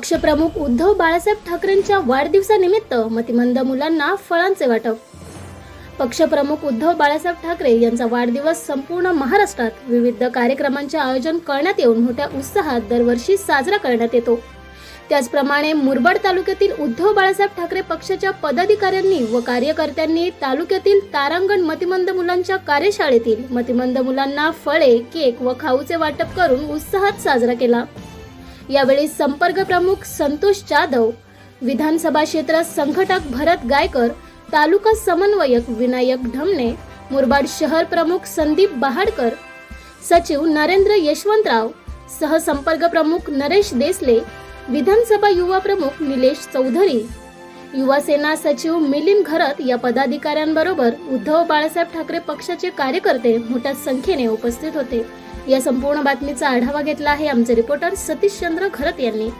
पक्षप्रमुख उद्धव बाळासाहेब ठाकरेंच्या वाढदिवसानिमित्त मतिमंद मुलांना फळांचे वाटप. पक्षप्रमुख उद्धव बाळासाहेब ठाकरे यांचा वाढदिवस संपूर्ण महाराष्ट्रात विविध कार्यक्रमांचे आयोजन करण्यात येऊन मोठ्या उत्साहात दरवर्षी साजरा करण्यात येतो. त्याचप्रमाणे मुरबाड तालुक्यातील उद्धव बाळासाहेब ठाकरे पक्षाच्या पदाधिकाऱ्यांनी व कार्यकर्त्यांनी तालुक्यातील तारांगण मतिमंद मुलांच्या कार्यशाळेतील मतिमंद मुलांना फळे केक व खाऊचे वाटप करून उत्साहात साजरा केला. यावेळी संपर्क प्रमुख संतोष जाधव विधानसभा क्षेत्र संघटक भरत गायकर तालुका समन्वयक विनायक ढमणे मुरबाड शहर प्रमुख संदीप बहाडकर सचिव नरेंद्र यशवंतराव सहसंपर्क प्रमुख नरेश देसले विधानसभा युवा प्रमुख निलेश चौधरी युवासेना सचिव मिलिंद घरत या पदाधिकाऱ्यांबरोबर उद्धव बाळासाहेब ठाकरे पक्षाचे कार्यकर्ते मोठ्या संख्येने उपस्थित होते. या संपूर्ण बातमीचा आढावा घेतला आहे आमचे रिपोर्टर सतीश चंद्र घरत यांनी.